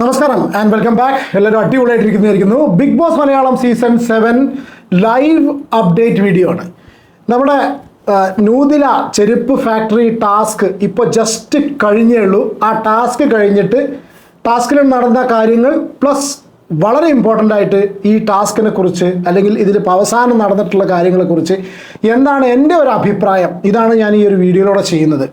നമസ്കാരം and welcome back എല്ലാവരും അടിപൊളിയായിട്ടിരിക്കുന്നതായിരിക്കുന്നു. Big Boss Malayalam season seven live update video ആണ്. നമ്മുടെ നൂതില ചെരുപ്പ് ഫാക്ടറി ടാസ്ക് ഇപ്പോൾ ജസ്റ്റ് കഴിഞ്ഞേ ഉള്ളൂ. ആ ടാസ്ക് കഴിഞ്ഞിട്ട് ടാസ്കിൽ നടന്ന കാര്യങ്ങൾ പ്ലസ് വളരെ ഇമ്പോർട്ടന്റ് ആയിട്ട് ഈ ടാസ്കിനെ കുറിച്ച് അല്ലെങ്കിൽ ഇതിലിപ്പോൾ അവസാനം നടന്നിട്ടുള്ള കാര്യങ്ങളെക്കുറിച്ച് എന്താണ് എന്റെ ഒരു അഭിപ്രായം? ഇതാണ് ഞാൻ ഈ ഒരു വീഡിയോയിലൂടെ ചെയ്യുന്നത്.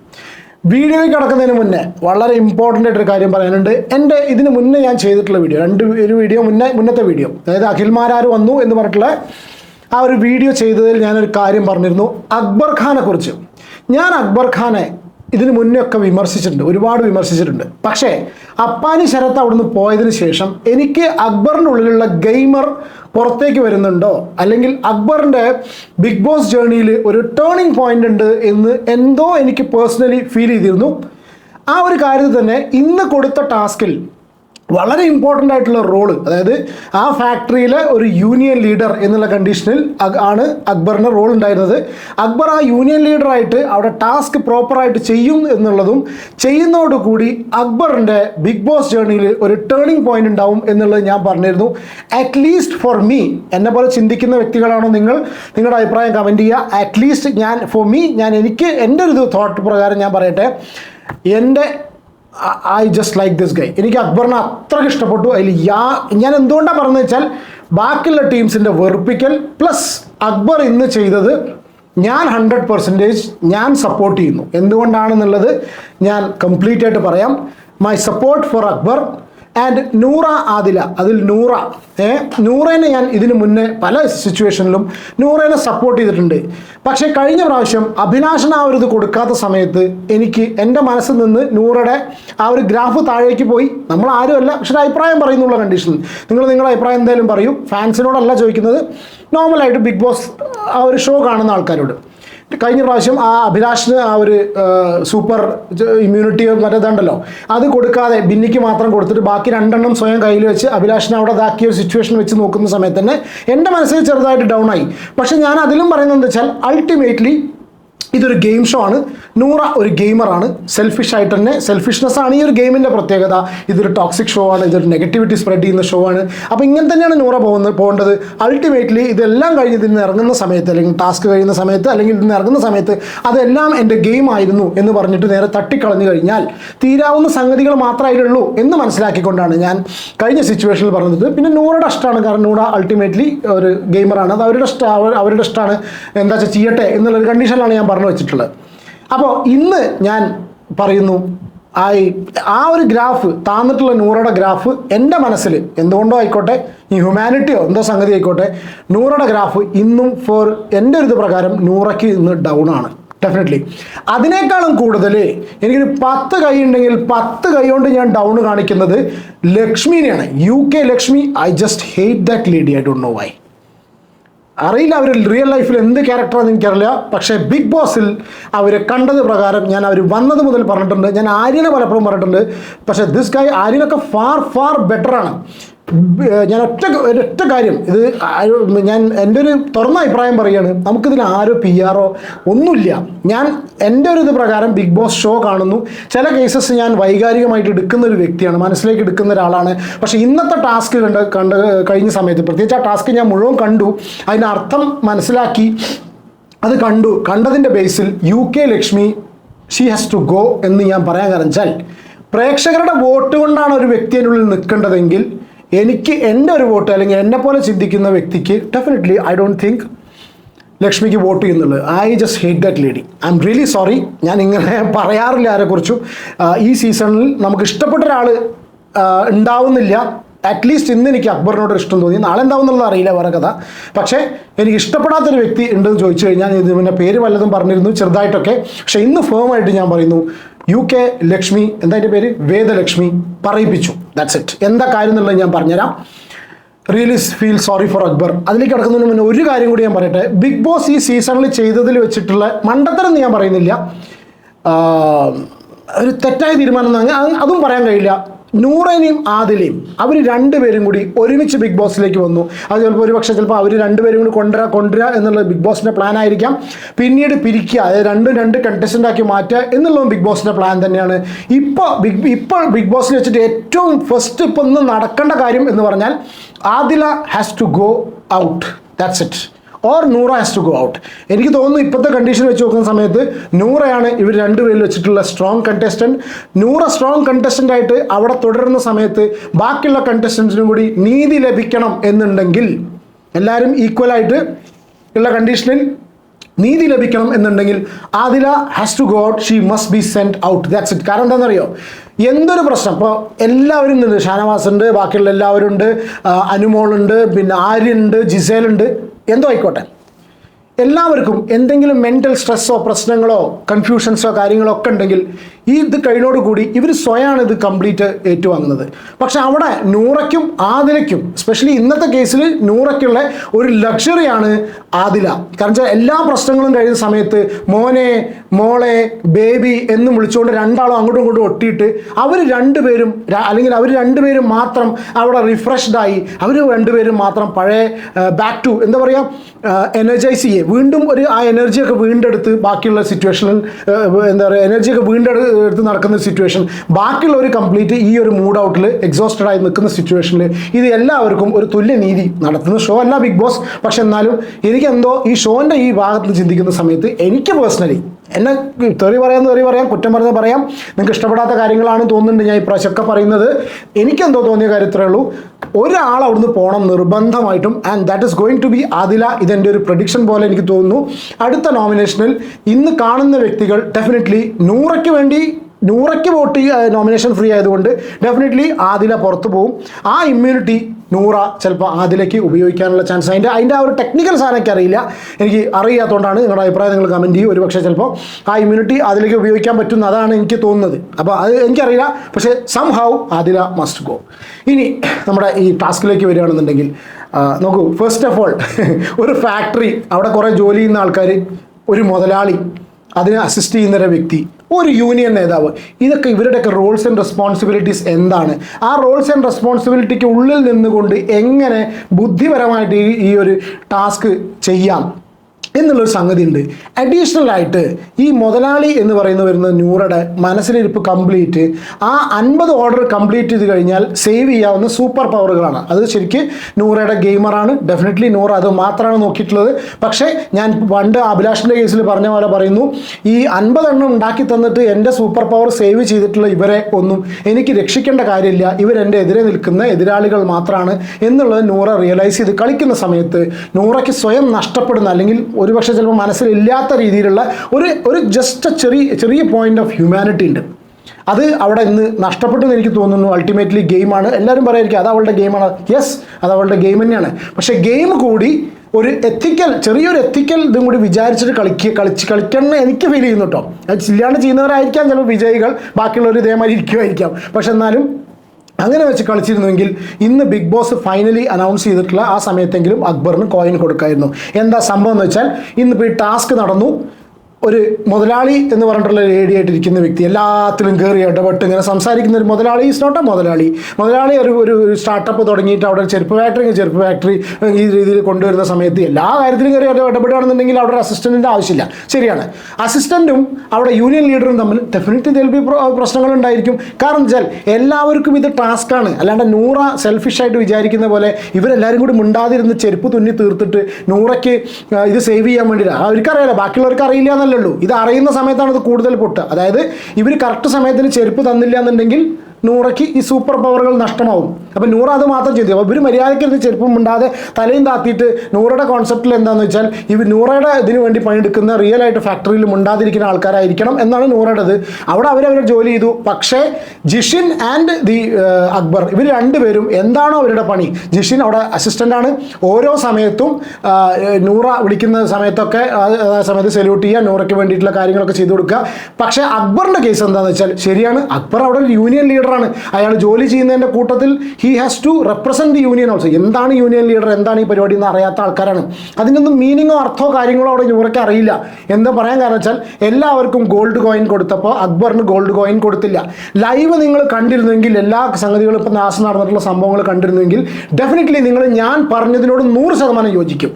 വീഡിയോയിൽ കിടക്കുന്നതിന് മുന്നേ വളരെ ഇമ്പോർട്ടന്റ് ആയിട്ടൊരു കാര്യം പറയാനുണ്ട്. എന്റെ ഇതിന് മുന്നേ ഞാൻ ചെയ്തിട്ടുള്ള വീഡിയോ രണ്ട് ഒരു വീഡിയോ മുന്നേ മുന്നത്തെ വീഡിയോ അതായത് അഖിൽമാരാർ വന്നു എന്ന് പറഞ്ഞിട്ടുള്ള ആ ഒരു വീഡിയോ ചെയ്തതിൽ ഞാനൊരു കാര്യം പറഞ്ഞിരുന്നു. അക്ബർ ഖാനെ കുറിച്ച് ഞാൻ അക്ബർ ഖാനെ ഇതിന് മുന്നേ ഒക്കെ വിമർശിച്ചിട്ടുണ്ട് ഒരുപാട് വിമർശിച്ചിട്ടുണ്ട്. പക്ഷേ അപ്പാനി ശരത്ത് അവിടുന്ന് പോയതിനു ശേഷം എനിക്ക് അക്ബറിന്റെ ഉള്ളിലുള്ള ഗെയിമർ പുറത്തേക്ക് വരുന്നുണ്ടോ? അല്ലെങ്കിൽ അക്ബറിന്റെ ബിഗ് ബോസ് ജേണിയിൽ ഒരു ടേണിംഗ് പോയിന്റ് ഉണ്ട് എന്ന് എന്തോ എനിക്ക് പേഴ്സണലി ഫീൽ ചെയ്തിരുന്നു. ആ ഒരു കാര്യത്തിൽ തന്നെ ഇന്ന് കൊടുത്ത ടാസ്കിൽ വളരെ ഇമ്പോർട്ടന്റ് ആയിട്ടുള്ള റോൾ അതായത് ആ ഫാക്ടറിയിലെ ഒരു യൂണിയൻ ലീഡർ എന്നുള്ള കണ്ടീഷനിൽ ആണ് അക്ബറിന് റോൾ ഉണ്ടായിരുന്നത്. അക്ബർ ആ യൂണിയൻ ലീഡറായിട്ട് അവിടെ ടാസ്ക് പ്രോപ്പറായിട്ട് ചെയ്യും എന്നുള്ളതും ചെയ്യുന്നതോടുകൂടി അക്ബറിന്റെ ബിഗ് ബോസ് ജേർണിയിൽ ഒരു ടേണിംഗ് പോയിന്റ് ഉണ്ടാവും എന്നുള്ളത് ഞാൻ പറഞ്ഞിരുന്നു. അറ്റ്ലീസ്റ്റ് ഫോർ മീ എന്നെ പോലെ ചിന്തിക്കുന്ന വ്യക്തികളാണോ നിങ്ങൾ? നിങ്ങളുടെ അഭിപ്രായം കമന്റ് ചെയ്യുക. അറ്റ്ലീസ്റ്റ് ഞാൻ ഫോർ മീ ഞാൻ എനിക്ക് എന്റെ ഒരു തോട്ട് പ്രകാരം ഞാൻ പറയട്ടെ. എന്റെ I just like this guy എനിക്ക് അക്ബറിനെ അത്രയ്ക്ക് ഇഷ്ടപ്പെട്ടു. അതിൽ യാ ഞാൻ എന്തുകൊണ്ടാണ് പറഞ്ഞത് വെച്ചാൽ ബാക്കിയുള്ള ടീംസിന്റെ വെറുപ്പിക്കൽ പ്ലസ് അക്ബർ ഇന്ന് ചെയ്തത് ഞാൻ ഹൺഡ്രഡ് പെർസെന്റേജ് ഞാൻ സപ്പോർട്ട് ചെയ്യുന്നു. എന്തുകൊണ്ടാണെന്നുള്ളത് ഞാൻ കംപ്ലീറ്റ് ആയിട്ട് പറയാം. My support for Akbar and Noora Adila അതിൽ നൂറ. ഏ നൂറേനെ ഞാൻ ഇതിനു മുന്നേ പല സിറ്റുവേഷനിലും നൂറേനെ സപ്പോർട്ട് ചെയ്തിട്ടുണ്ട്. പക്ഷേ കഴിഞ്ഞ പ്രാവശ്യം അഭിലാഷന് ആ ഒരു ഇത് കൊടുക്കാത്ത സമയത്ത് എനിക്ക് എന്റെ മനസ്സിൽ നിന്ന് നൂറയുടെ ആ ഒരു ഗ്രാഫ് താഴേക്ക് പോയി. നമ്മൾ ആരുമല്ല പക്ഷെ ഒരു അഭിപ്രായം പറയുന്നുള്ള കണ്ടീഷനിൽ നിങ്ങൾ നിങ്ങളുടെ അഭിപ്രായം എന്തായാലും പറയൂ. ഫാൻസിനോടല്ല ചോദിക്കുന്നത്. നോർമലായിട്ട് ബിഗ് ബോസ് ആ ഒരു ഷോ കാണുന്ന ആൾക്കാരോട്. കഴിഞ്ഞ പ്രാവശ്യം ആ അഭിലാഷിന് ആ ഒരു സൂപ്പർ ഇമ്മ്യൂണിറ്റി മറ്റേതുണ്ടല്ലോ അത് കൊടുക്കാതെ ബിന്നിക്ക് മാത്രം കൊടുത്തിട്ട് ബാക്കി രണ്ടെണ്ണം സ്വയം കയ്യിൽ വെച്ച് അഭിലാഷിനെ അവിടെ ഇതാക്കിയ ഒരു സിറ്റുവേഷൻ വെച്ച് നോക്കുന്ന സമയത്ത് തന്നെ എന്റെ മനസ്സിൽ ചെറുതായിട്ട് ഡൗൺ ആയി. പക്ഷെ ഞാൻ അതിലും പറയുന്നത് എന്താ വെച്ചാൽ അൾട്ടിമേറ്റ്ലി ഇതൊരു ഗെയിം ഷോ ആണ്. നൂറ ഒരു ഗെയിമറാണ് സെൽഫിഷ് ആയിട്ട് തന്നെ സെൽഫിഷ്നെസ് ആണ് ഈ ഒരു ഗെയിമിന്റെ പ്രത്യേകത. ഇതൊരു ടോക്സിക് ഷോ ആണ്. ഇതൊരു നെഗറ്റിവിറ്റി സ്പ്രെഡ് ചെയ്യുന്ന ഷോ ആണ്. അപ്പോൾ ഇങ്ങനെ തന്നെയാണ് നൂറ പോകുന്നത് പോകേണ്ടത്. അൾട്ടിമേറ്റ്ലി ഇതെല്ലാം കഴിഞ്ഞ് ഇതിന് ഇറങ്ങുന്ന സമയത്ത് അല്ലെങ്കിൽ ടാസ്ക് കഴിയുന്ന സമയത്ത് അല്ലെങ്കിൽ ഇതിന് ഇറങ്ങുന്ന സമയത്ത് അതെല്ലാം എന്റെ ഗെയിം ആയിരുന്നു എന്ന് പറഞ്ഞിട്ട് നേരെ തട്ടിക്കളഞ്ഞു കഴിഞ്ഞാൽ തീരാവുന്ന സംഗതികൾ മാത്രമായിട്ടുള്ളൂ എന്ന് മനസ്സിലാക്കിക്കൊണ്ടാണ് ഞാൻ കഴിഞ്ഞ സിറ്റുവേഷനിൽ പറഞ്ഞത്. പിന്നെ നൂറുടെ ഇഷ്ടമാണ്. കാരണം നൂറ അൾട്ടിമേറ്റ്ലി ഒരു ഗെയിമറാണ് അത് അവരുടെ ഇഷ്ടം അവരുടെ ഇഷ്ടമാണ്. എന്താ വെച്ചാൽ ചെയ്യട്ടെ എന്നുള്ളൊരു കണ്ടീഷനിലാണ് ഞാൻ പറഞ്ഞു വെച്ചിട്ടുള്ളത്. അപ്പോൾ ഇന്ന് ഞാൻ പറയുന്നു ആ ആ ഒരു ഗ്രാഫ് താന്നിട്ടുള്ള നൂറുടെ ഗ്രാഫ് എന്റെ മനസ്സിൽ എന്തുകൊണ്ടോ ആയിക്കോട്ടെ ഈ ഹ്യൂമാനിറ്റിയോ എന്തോ സംഗതി ആയിക്കോട്ടെ നൂറുടെ ഗ്രാഫ് ഇന്നും ഫോർ എന്റെ ഒരു ഇത് പ്രകാരം നൂറയ്ക്ക് ഇന്ന് ഡൗൺ ആണ് ഡെഫിനറ്റ്ലി അതിനേക്കാളും കൂടുതൽ എനിക്കൊരു പത്ത് കൈ ഉണ്ടെങ്കിൽ പത്ത് കൈ കൊണ്ട് ഞാൻ ഡൗൺ കാണിക്കുന്നത് ലക്ഷ്മിനെയാണ്. U K Lakshmi I just hate that lady I don't know why അറിയില്ല അവർ റിയൽ ലൈഫിൽ എന്ത് ക്യാരക്ടറാണെന്ന് എനിക്കറിയില്ല. പക്ഷേ ബിഗ് ബോസിൽ അവർ കണ്ടത് പ്രകാരം ഞാൻ അവർ വന്നത് മുതൽ പറഞ്ഞിട്ടുണ്ട്. ഞാൻ ആര്യനെ പലപ്പോഴും പറഞ്ഞിട്ടുണ്ട്. പക്ഷേ ദിസ് ഗായ് ആര്യനൊക്കെ ഫാർ ഫാർ ബെറ്ററാണ് ഞാൻ ഒറ്റ ഒരൊറ്റ കാര്യം. ഇത് ഞാൻ എന്റെ ഒരു തുറന്ന അഭിപ്രായം പറയുകയാണ്. നമുക്കിതിൽ ആരോ പി ആറോ ഒന്നുമില്ല. ഞാൻ എന്റെ ഒരു ഇത് പ്രകാരം ബിഗ് ബോസ് ഷോ കാണുന്നു. ചില കേസസ് ഞാൻ വൈകാരികമായിട്ട് എടുക്കുന്ന ഒരു വ്യക്തിയാണ്. മനസ്സിലേക്ക് എടുക്കുന്ന ഒരാളാണ്. പക്ഷേ ഇന്നത്തെ ടാസ്ക് കണ്ട് കണ്ട് കഴിഞ്ഞ സമയത്ത് പ്രത്യേകിച്ച് ആ ടാസ്ക് ഞാൻ മുഴുവൻ കണ്ടു. അതിന്റെ അർത്ഥം മനസ്സിലാക്കി. അത് കണ്ടു. കണ്ടതിന്റെ ബേസിൽ U K Lakshmi she has to go എന്ന് ഞാൻ പറയാൻ കാരണം വെച്ചാൽ പ്രേക്ഷകരുടെ വോട്ട് കൊണ്ടാണ് ഒരു വ്യക്തിയുള്ളിൽ നിൽക്കേണ്ടതെങ്കിൽ എനിക്ക് എന്റെ ഒരു വോട്ട് അല്ലെങ്കിൽ എന്നെ പോലെ ചിന്തിക്കുന്ന വ്യക്തിക്ക് ഡെഫിനറ്റ്ലി ഐ ഡോണ്ട് തിങ്ക് ലക്ഷ്മിക്ക് vote ചെയ്യുന്നുള്ളത്. I just hate that lady I'm really sorry ഞാൻ ഇങ്ങനെ പറയാറില്ല ആരെക്കുറിച്ചും. ഈ സീസണിൽ നമുക്ക് ഇഷ്ടപ്പെട്ട ഒരാൾ ഉണ്ടാവുന്നില്ല. അറ്റ്ലീസ്റ്റ് ഇന്ന് എനിക്ക് അക്ബറിനോട് ഇഷ്ടം തോന്നി. നാളെ എന്താവുന്നുള്ളത് അറിയില്ല വേറെ കഥ. പക്ഷേ എനിക്ക് ഇഷ്ടപ്പെടാത്തൊരു വ്യക്തി ഉണ്ടെന്ന് ചോദിച്ചു കഴിഞ്ഞാൽ ഇത് പിന്നെ പേര് വല്ലതും പറഞ്ഞിരുന്നു ചെറുതായിട്ടൊക്കെ. പക്ഷേ ഇന്ന് ഫേമായിട്ട് ഞാൻ പറയുന്നു യു കെ ലക്ഷ്മി എന്താ എന്റെ പേര്? വേദലക്ഷ്മി പറയിപ്പിച്ചു. ദാറ്റ്സ് ഇറ്റ് എന്താ കാര്യം എന്നുള്ളത് ഞാൻ പറഞ്ഞുതരാം. Really feel sorry for Akbar. അതിലേക്ക് കിടക്കുന്നതിന് മുന്നേ ഒരു കാര്യം കൂടി ഞാൻ പറയട്ടെ. ബിഗ് ബോസ് ഈ സീസണിൽ ചെയ്തതിൽ വെച്ചിട്ടുള്ള മണ്ടത്തരം എന്ന് ഞാൻ പറയുന്നില്ല. ഒരു തെറ്റായ തീരുമാനം അതും പറയാൻ കഴിയില്ല. നൂറേനെയും ആദിലയും അവർ രണ്ടുപേരും കൂടി ഒരുമിച്ച് ബിഗ് ബോസിലേക്ക് വന്നു. അത് ചിലപ്പോൾ ഒരു പക്ഷേ ചിലപ്പോൾ അവർ രണ്ടുപേരും കൂടി കൊണ്ടുവരാ കൊണ്ടുവരാ എന്നുള്ള ബിഗ് ബോസിന്റെ പ്ലാൻ ആയിരിക്കാം. പിന്നീട് പിരിക്കുക അതായത് രണ്ടും രണ്ട് കണ്ടസ്റ്റന്റ് ആക്കി മാറ്റുക എന്നുള്ളതും ബിഗ് ബോസിന്റെ പ്ലാൻ തന്നെയാണ്. ഇപ്പോൾ ബിഗ് ഇപ്പോൾ ബിഗ് ബോസിൽ വെച്ചിട്ട് ഏറ്റവും ഫസ്റ്റ് ഇപ്പോൾ ഒന്ന് നടക്കേണ്ട കാര്യം എന്ന് പറഞ്ഞാൽ Adila has to go out that's it or Noora has to go out എനിക്ക് തോന്നുന്നു ഇപ്പോഴത്തെ കണ്ടീഷൻ വെച്ച് നോക്കുന്ന സമയത്ത് നൂറയാണ് ഇവർ രണ്ടുപേരിൽ വെച്ചിട്ടുള്ള strong contestant Noora strong contestant ആയിട്ട് അവിടെ തുടരുന്ന സമയത്ത് ബാക്കിയുള്ള കണ്ടസ്റ്റൻസിനും കൂടി നീതി ലഭിക്കണം എന്നുണ്ടെങ്കിൽ എല്ലാവരും ഈക്വലായിട്ട് ഉള്ള കണ്ടീഷനിൽ നീതി ലഭിക്കണം എന്നുണ്ടെങ്കിൽ Adila has to go out she must be send out that's it കാരണം എന്താണെന്നറിയോ? എന്തൊരു പ്രശ്നം? ഇപ്പോൾ എല്ലാവരും ഉണ്ട് ഷാനവാസ് ഉണ്ട് ബാക്കിയുള്ള എല്ലാവരും ഉണ്ട്. അനുമോളുണ്ട് പിന്നെ ആര്യുണ്ട് ജിസേലുണ്ട്. എന്തോ ആയിക്കോട്ടെ എല്ലാവർക്കും എന്തെങ്കിലും മെന്റൽ സ്ട്രെസ്സോ പ്രശ്നങ്ങളോ കൺഫ്യൂഷൻസോ കാര്യങ്ങളോ ഒക്കെ ഉണ്ടെങ്കിൽ ഈ ഇത് കഴിഞ്ഞോടുകൂടി ഇവർ സ്വയമാണ് ഇത് കംപ്ലീറ്റ് ഏറ്റുവാങ്ങുന്നത്. പക്ഷെ അവിടെ നൂറയ്ക്കും ആദിലയ്ക്കും സ്പെഷ്യലി ഇന്നത്തെ കേസിൽ നൂറയ്ക്കുള്ള ഒരു ലക്ഷറിയാണ് ആദില. കാരണം വെച്ചാൽ എല്ലാ പ്രശ്നങ്ങളും കഴിയുന്ന സമയത്ത് മോനെ മോളെ ബേബി എന്നും വിളിച്ചുകൊണ്ട് രണ്ടാളും അങ്ങോട്ടും ഇങ്ങോട്ടും ഒട്ടിയിട്ട് അവർ രണ്ടുപേരും അല്ലെങ്കിൽ അവർ രണ്ടുപേരും മാത്രം അവിടെ റിഫ്രഷ്ഡായി അവർ രണ്ടുപേരും മാത്രം പഴയ ബാക്ക് ടു എന്താ പറയുക എനർജൈസ് ചെയ്യുക വീണ്ടും ഒരു ആ എനർജിയൊക്കെ വീണ്ടെടുത്ത് ബാക്കിയുള്ള സിറ്റുവേഷനിൽ എന്താ പറയുക എനർജിയൊക്കെ വീണ്ടെടുത്ത് നടക്കുന്ന സിറ്റുവേഷൻ ബാക്കിയുള്ള ഒരു കംപ്ലീറ്റ് ഈ ഒരു മൂഡ് ഔട്ടിൽ എക്സോസ്റ്റഡ് ആയി നിൽക്കുന്ന സിറ്റുവേഷനിൽ ഇത് എല്ലാവർക്കും ഒരു തുല്യനീതി നടത്തുന്ന ഷോ അല്ല ബിഗ് ബോസ് പക്ഷെ എന്നാലും എനിക്കെന്തോ ഈ ഷോന്റെ ഈ ഭാഗത്ത് ചിന്തിക്കുന്ന സമയത്ത് എനിക്ക് പേഴ്സണലി എന്നെ തെറി പറയാൻ തെറി പറയാം കുറ്റം പറഞ്ഞ പറയാം. നിങ്ങൾക്ക് ഇഷ്ടപ്പെടാത്ത കാര്യങ്ങളാണ് തോന്നുന്നുണ്ട് ഞാൻ ഇപ്രാവശ്യമൊക്കെ പറയുന്നത്. എനിക്കെന്തോ തോന്നിയ കാര്യത്രേ ഉള്ളൂ. ഒരാൾ അവിടുന്ന് പോകണം നിർബന്ധമായിട്ടും and that is going to be Adila. ഇതെന്റെ ഒരു പ്രഡിക്ഷൻ പോലെ എനിക്ക് തോന്നുന്നു. അടുത്ത നോമിനേഷനിൽ ഇന്ന് കാണുന്ന വ്യക്തികൾ ഡെഫിനറ്റ്ലി നൂറയ്ക്ക് വേണ്ടി നൂറയ്ക്ക് വോട്ട് നോമിനേഷൻ ഫ്രീ ആയതുകൊണ്ട് ഡെഫിനറ്റ്ലി ആദില പുറത്തു പോകും. ആ ഇമ്മ്യൂണിറ്റി നൂറ ചിലപ്പോൾ അതിലേക്ക് ഉപയോഗിക്കാനുള്ള ചാൻസ് അതിന്റെ അതിന്റെ ആ ഒരു ടെക്നിക്കൽ സാധനമൊക്കെ അറിയില്ല എനിക്ക് അറിയാത്തതുകൊണ്ടാണ് നിങ്ങളുടെ അഭിപ്രായം നിങ്ങൾ കമന്റ് ചെയ്യും. ഒരു പക്ഷേ ചിലപ്പോൾ ആ ഇമ്മ്യൂണിറ്റി അതിലേക്ക് ഉപയോഗിക്കാൻ പറ്റുന്ന അതാണ് എനിക്ക് തോന്നുന്നത്. അപ്പോൾ അത് എനിക്കറിയില്ല. പക്ഷേ somehow Adila must go ഇനി നമ്മുടെ ഈ ടാസ്കിലേക്ക് വരികയാണെന്നുണ്ടെങ്കിൽ നോക്കൂ. ഫസ്റ്റ് ഓഫ് ഓൾ ഒരു ഫാക്ടറി അവിടെ കുറേ ജോലി ചെയ്യുന്ന ആൾക്കാർ ഒരു മുതലാളി അതിനെ അസിസ്റ്റ് ചെയ്യുന്ന ഒരു വ്യക്തി ഒരു യൂണിയൻ നേതാവ് ഇതൊക്കെ ഇവരുടെയൊക്കെ റോൾസ് ആൻഡ് റെസ്പോൺസിബിലിറ്റീസ് എന്താണ്? ആ റോൾസ് ആൻഡ് റെസ്പോൺസിബിലിറ്റിക്ക് ഉള്ളിൽ നിന്നുകൊണ്ട് എങ്ങനെ ബുദ്ധിപരമായിട്ട് ഈ ഒരു ടാസ്ക് ചെയ്യാം? എന്നുള്ളൊരു സംഗതി ഉണ്ട് അഡീഷണൽ ആയിട്ട് ഈ മുതലാളി എന്ന് പറയുന്ന വരുന്ന നൂറയുടെ മനസ്സിലിരിപ്പ് കംപ്ലീറ്റ് ആ അൻപത് ഓർഡർ കംപ്ലീറ്റ് ചെയ്ത് കഴിഞ്ഞാൽ സേവ് ചെയ്യാവുന്ന സൂപ്പർ പവറുകളാണ് അത് ശരിക്കും നൂറയുടെ ഗെയിമറാണ് ഡെഫിനറ്റ്ലി നൂറ് അത് മാത്രമാണ് നോക്കിയിട്ടുള്ളത്. പക്ഷേ ഞാൻ പണ്ട് അഭിലാഷിന്റെ കേസിൽ പറഞ്ഞ പോലെ പറയുന്നു ഈ അൻപതെണ്ണം ഉണ്ടാക്കി തന്നിട്ട് എന്റെ സൂപ്പർ പവർ സേവ് ചെയ്തിട്ടുള്ള ഇവരെ ഒന്നും എനിക്ക് രക്ഷിക്കേണ്ട കാര്യമില്ല. ഇവരെന്റെ എതിരെ നിൽക്കുന്ന എതിരാളികൾ മാത്രമാണ് എന്നുള്ളത് നൂറ റിയലൈസ് ചെയ്ത് കളിക്കുന്ന സമയത്ത് നൂറയ്ക്ക് സ്വയം നഷ്ടപ്പെടുന്ന അല്ലെങ്കിൽ ഒരുപക്ഷെ ചിലപ്പോൾ മനസ്സിലില്ലാത്ത രീതിയിലുള്ള ഒരു ഒരു ജസ്റ്റ് ചെറിയ ചെറിയ പോയിന്റ് ഓഫ് ഹ്യൂമാനിറ്റി ഉണ്ട്. അത് അവിടെ ഇന്ന് നഷ്ടപ്പെട്ടു എന്ന് എനിക്ക് തോന്നുന്നു. അൾട്ടിമേറ്റ്ലി ഗെയിമാണ് എല്ലാവരും പറയായിരിക്കും അത് അവളുടെ ഗെയിമാണ് യെസ് അത് അവളുടെ ഗെയിം തന്നെയാണ്. പക്ഷേ ഗെയിം കൂടി ഒരു എത്തിക്കൽ ചെറിയൊരു എത്തിക്കൽ ഇതും കൂടി വിചാരിച്ചിട്ട് കളിക്കുക കളിച്ച് കളിക്കണമെന്ന് എനിക്ക് ഫീൽ ചെയ്യുന്നു കേട്ടോ അത് ഇല്ലാണ്ട് ചെയ്യുന്നവരായിരിക്കാം ചിലപ്പോൾ വിജയികൾ ബാക്കിയുള്ളവർ ഇതേമാതിരി ഇരിക്കുമായിരിക്കാം പക്ഷെ എന്നാലും അങ്ങനെ വെച്ച് കളിച്ചിരുന്നുവെങ്കിൽ ഇന്ന് ബിഗ് ബോസ് ഫൈനലി അനൗൺസ് ചെയ്തിട്ടുള്ള ആ സമയത്തെങ്കിലും അക്ബറിന് കോയിൻ കൊടുക്കായിരുന്നു. എന്താ സംഭവം എന്ന് വെച്ചാൽ ഇന്നിപ്പോൾ ഈ ടാസ്ക് നടന്നു. ഒരു മുതലാളി എന്ന് പറഞ്ഞിട്ടുള്ള ഒരു ആയിട്ടിരിക്കുന്ന വ്യക്തി. എല്ലാത്തിലും കയറി ഇടപെട്ട് ഇങ്ങനെ സംസാരിക്കുന്ന ഒരു മുതലാളി. ഈസ് നോട്ട് എ മുതലാളി. മുതലാളി ഒരു ഒരു സ്റ്റാർട്ടപ്പ് തുടങ്ങിയിട്ട് അവിടെ ചെരുപ്പ് ഫാക്ടറി ചെരുപ്പ് ഫാക്ടറി ഈ രീതിയിൽ കൊണ്ടുവരുന്ന സമയത്ത് എല്ലാ കാര്യത്തിലും കയറി ഇട- ഇടപെടുകയാണെന്നുണ്ടെങ്കിൽ അവിടെ അസിസ്റ്റന്റിന്റെ ആവശ്യമില്ല. ശരിയാണ്. അസിസ്റ്റന്റും അവിടെ യൂണിയൻ ലീഡറും തമ്മിൽ ഡെഫിനറ്റ്ലി തെൽബി പ്രശ്നങ്ങൾ ഉണ്ടായിരിക്കും. കാരണം വെച്ചാൽ എല്ലാവർക്കും ഇത് ടാസ്ക്കാണ് അല്ലാണ്ട് നൂറ സെൽഫിഷായിട്ട് വിചാരിക്കുന്ന പോലെ ഇവരെല്ലാവരും കൂടി മിണ്ടാതിരുന്ന് ചെരുപ്പ് തുന്നി തീർത്തിട്ട് നൂറയ്ക്ക് ഇത് സേവ് ചെയ്യാൻ വേണ്ടിയിട്ട്. അവർക്കറിയാലോ. ബാക്കിയുള്ളവർക്ക് അറിയില്ല എന്നല്ലേ ഇത് അറിയുന്ന സമയത്താണ് ഇത് കൂടുതൽ പൊട്ടുക. അതായത് ഇവർ കറക്റ്റ് സമയത്തിന് ചെരുപ്പ് തന്നില്ല എന്നുണ്ടെങ്കിൽ നൂറയ്ക്ക് ഈ സൂപ്പർ പവറുകൾ നഷ്ടമാവും. അപ്പം നൂറ് അത് മാത്രം ചെയ്തു. അപ്പോൾ ഇവർ മര്യാദയ്ക്ക് ചെരുപ്പം ഉണ്ടാതെ തലയും താത്തിയിട്ട് നൂറയുടെ കോൺസെപ്റ്റിൽ എന്താണെന്ന് വെച്ചാൽ ഇവർ നൂറയുടെ ഇതിന് വേണ്ടി പണിയെടുക്കുന്ന റിയൽ ആയിട്ട് ഫാക്ടറിയിൽ ഉണ്ടാതിരിക്കുന്ന ആൾക്കാരായിരിക്കണം എന്നാണ് നൂറയുടേത്. അവിടെ അവരവരെ ജോലി ചെയ്തു. പക്ഷേ ജിഷിൻ ആൻഡ് ദി അക്ബർ ഇവർ രണ്ടുപേരും എന്താണോ അവരുടെ പണി. ജിഷിൻ അവിടെ അസിസ്റ്റന്റാണ് ഓരോ സമയത്തും നൂറ വിളിക്കുന്ന സമയത്തൊക്കെ ആ സമയത്ത് സെല്യൂട്ട് ചെയ്യുക നൂറയ്ക്ക് വേണ്ടിയിട്ടുള്ള കാര്യങ്ങളൊക്കെ ചെയ്തു കൊടുക്കുക. പക്ഷേ അക്ബറിന്റെ കേസ് എന്താണെന്ന് വെച്ചാൽ ശരിയാണ്. അക്ബർ അവിടെ ഒരു യൂണിയൻ ലീഡറാണ് അയാൾ ജോലി ചെയ്യുന്നതിന്റെ കൂട്ടത്തിൽ he he has to represent the union also എന്താണ് യൂണിയൻ ലീഡർ എന്താണ് ഈ പരിപാടി എന്ന് അറിയാത്ത ആൾക്കാരാണ്. അതിനൊന്നും മീനിങ്ങോ അർത്ഥമോ കാര്യങ്ങളോ അവിടെ ഇവർക്ക് അറിയില്ല. എന്താ പറയാൻ കാരണം വെച്ചാൽ എല്ലാവർക്കും ഗോൾഡ് കോയിൻ കൊടുത്തപ്പോൾ അക്ബറിന് ഗോൾഡ് കോയിൻ കൊടുത്തില്ല. ലൈവ് നിങ്ങൾ കണ്ടിരുന്നെങ്കിൽ എല്ലാ സംഗതികളും ഇപ്പോൾ നാശം നടന്നിട്ടുള്ള സംഭവങ്ങൾ കണ്ടിരുന്നെങ്കിൽ ഡെഫിനറ്റ്ലി നിങ്ങൾ ഞാൻ പറഞ്ഞതിനോട് നൂറ് ശതമാനം യോജിക്കും.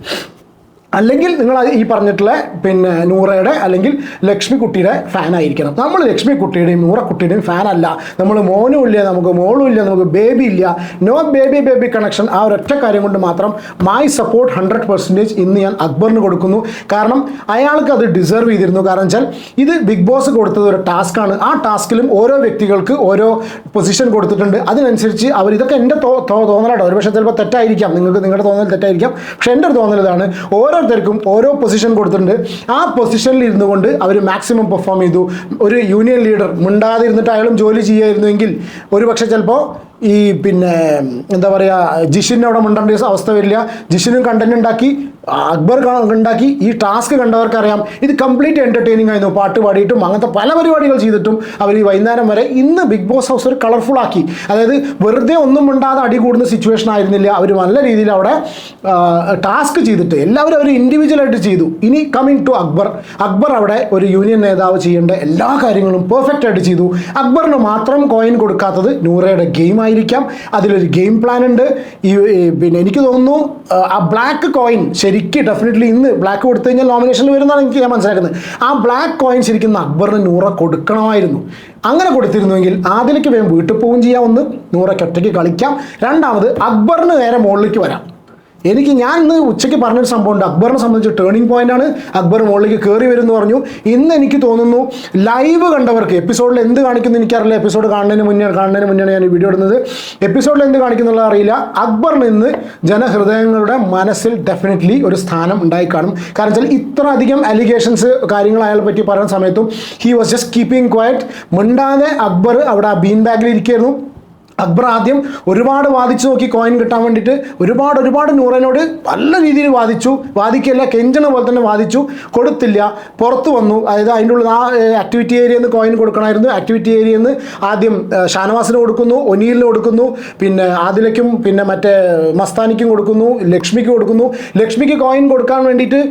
അല്ലെങ്കിൽ നിങ്ങൾ ഈ പറഞ്ഞിട്ടുള്ള പിന്നെ നൂറയുടെ അല്ലെങ്കിൽ ലക്ഷ്മിക്കുട്ടിയുടെ ഫാൻ ആയിരിക്കണം. നമ്മൾ ലക്ഷ്മി ലക്ഷ്മിക്കുട്ടിയുടെയും നൂറക്കുട്ടിയുടെയും ഫാൻ അല്ല. നമ്മൾ മോനും ഇല്ല നമുക്ക് മോളും ഇല്ല നമുക്ക് ബേബി ഇല്ല. നോ ബേബി ബേബി കണക്ഷൻ ആ ഒരൊറ്റ കാര്യം കൊണ്ട് മാത്രം മൈ സപ്പോർട്ട് ഹൺഡ്രഡ് പെർസെന്റേജ് ഇന്ന് ഞാൻ അക്ബറിന് കൊടുക്കുന്നു. കാരണം അയാൾക്ക് അത് ഡിസേർവ് ചെയ്തിരുന്നു. കാരണം വെച്ചാൽ ഇത് ബിഗ് ബോസ് കൊടുത്തത് ഒരു ടാസ്ക്കാണ് ആ ടാസ്കിലും ഓരോ വ്യക്തികൾക്ക് ഓരോ പൊസിഷൻ കൊടുത്തിട്ടുണ്ട്. അതിനനുസരിച്ച് അവർ ഇതൊക്കെ എന്റെ തോന്നലാട്ടോ. ഒരു പക്ഷേ ചിലപ്പോൾ തെറ്റായിരിക്കാം. നിങ്ങൾക്ക് നിങ്ങളുടെ തോന്നൽ തെറ്റായിരിക്കാം. പക്ഷേ എന്റെ ഒരു തോന്നൽ ഇതാണ്. ഓരോരുത്തർക്കും ഓരോ പൊസിഷൻ കൊടുത്തിട്ടുണ്ട്. ആ പൊസിഷനിൽ ഇരുന്നു കൊണ്ട് അവർ മാക്സിമം പെർഫോം ചെയ്തു. ഒരു യൂണിയൻ ലീഡർ മിണ്ടാതിരുന്നിട്ട് അയാളും ജോലി ചെയ്യായിരുന്നുവെങ്കിൽ ഒരു പക്ഷേ ചിലപ്പോൾ ഈ പിന്നെ എന്താ പറയുക ജിഷിന്റെ അവിടെ മുണ്ടേണ്ട അവസ്ഥ വരില്ല. ജിഷിനും കണ്ടന്റ് ഉണ്ടാക്കി അക്ബർ ഉണ്ടാക്കി ഈ ടാസ്ക് കണ്ടവർക്കറിയാം. ഇത് കംപ്ലീറ്റ് എന്റർടൈനിങ് ആയിരുന്നു. പാട്ട് പാടിയിട്ടും അങ്ങനത്തെ പല പരിപാടികൾ ചെയ്തിട്ടും അവർ ഈ വൈകുന്നേരം വരെ ഇന്ന് ബിഗ് ബോസ് ഹൗസ് ഒരു കളർഫുൾ ആക്കി. അതായത് വെറുതെ ഒന്നും മിണ്ടാതെ അടി കൂടുന്ന സിറ്റുവേഷൻ ആയിരുന്നില്ല. അവർ നല്ല രീതിയിൽ അവിടെ ടാസ്ക് ചെയ്തിട്ട് എല്ലാവരും അവർ ഇൻഡിവിജ്വലായിട്ട് ചെയ്തു. ഇനി കമ്മിങ് ടു അക്ബർ. അക്ബർ അവിടെ ഒരു യൂണിയൻ നേതാവ് ചെയ്യേണ്ട എല്ലാ കാര്യങ്ങളും പെർഫെക്റ്റ് ആയിട്ട് ചെയ്തു. അക്ബറിന് മാത്രം കോയിൻ കൊടുക്കാത്തത് നൂറയുടെ ഗെയിം ആയിരിക്കാം. അതിലൊരു ഗെയിം പ്ലാൻ ഉണ്ട്. ഈ പിന്നെ എനിക്ക് തോന്നുന്നു ആ, ബ്ലാക്ക് കോയിൻ ശരിക്ക് ഡെഫിനറ്റ്ലി ഇന്ന് ബ്ലാക്ക് കൊടുത്തു കഴിഞ്ഞാൽ നോമിനേഷനിൽ വരുന്നതാണ് എനിക്ക് ഞാൻ മനസ്സിലാക്കുന്നത്. ആ ബ്ലാക്ക് കോയിൻ ശരിക്കും അക്ബറിന് നൂറ കൊടുക്കണമായിരുന്നു. അങ്ങനെ കൊടുത്തിരുന്നുവെങ്കിൽ ആദിലേക്ക് വേഗം വീട്ടിൽ പോവുകയും ചെയ്യാം ഒന്ന് നൂറയ്ക്ക് ഒറ്റയ്ക്ക് കളിക്കാം. രണ്ടാമത് അക്ബറിന് നേരെ മുകളിലേക്ക് വരാം. എനിക്ക് ഞാൻ ഇന്ന് ഉച്ചയ്ക്ക് പറഞ്ഞൊരു സംഭവമുണ്ട് അക്ബറിനെ സംബന്ധിച്ച് ടേണിംഗ് പോയിന്റ് ആണ്. അക്ബർ മുകളിലേക്ക് കയറി എന്ന് പറഞ്ഞു. ഇന്ന് എനിക്ക് തോന്നുന്നു ലൈവ് കണ്ടവർക്ക് എപ്പിസോഡിൽ എന്ത് കാണിക്കുന്നു എനിക്കറിയില്ല. എപ്പിസോഡ് കാണുന്നതിന് മുന്നേ കാണുന്നതിന് മുന്നേ ഞാൻ വീഡിയോ ഇടുന്നത്. എപ്പിസോഡിൽ എന്ത് കാണിക്കുന്നുള്ള അറിയില്ല അക്ബറിന് ഇന്ന് ജനഹൃദയങ്ങളുടെ മനസ്സിൽ ഡെഫിനറ്റ്ലി ഒരു സ്ഥാനം ഉണ്ടായി കാണും. കാരണം വെച്ചാൽ ഇത്ര അധികം അലിഗേഷൻസ് കാര്യങ്ങൾ അയാളെ പറ്റി പറയുന്ന സമയത്തും he was just keeping quiet മിണ്ടാതെ അക്ബർ അവിടെ ആ ബീൻ ബാഗിൽ ഇരിക്കുകയായിരുന്നു. അക്ബർ ആദ്യം ഒരുപാട് വാദിച്ചു നോക്കി കോയിൻ കിട്ടാൻ വേണ്ടിയിട്ട് ഒരുപാട് ഒരുപാട് നൂറനോട് നല്ല രീതിയിൽ വാദിച്ചു. വാദിക്കല്ല കെഞ്ചണ പോലെ തന്നെ വാദിച്ചു. കൊടുത്തില്ല. പുറത്ത് വന്നു. അതായത് അതിന്റെ ഉള്ളിൽ ആ ആക്ടിവിറ്റി ഏരിയയിൽ നിന്ന് കോയിൻ കൊടുക്കണമായിരുന്നു. ആക്ടിവിറ്റി ഏരിയയിൽ നിന്ന് ആദ്യം ഷാനവാസിന് കൊടുക്കുന്നു ഒനീലിന് കൊടുക്കുന്നു പിന്നെ ആദിലയ്ക്കും പിന്നെ മറ്റേ മസ്താനിക്കും കൊടുക്കുന്നു ലക്ഷ്മിക്ക് കൊടുക്കുന്നു. ലക്ഷ്മിക്ക് കോയിൻ കൊടുക്കാൻ വേണ്ടിയിട്ട്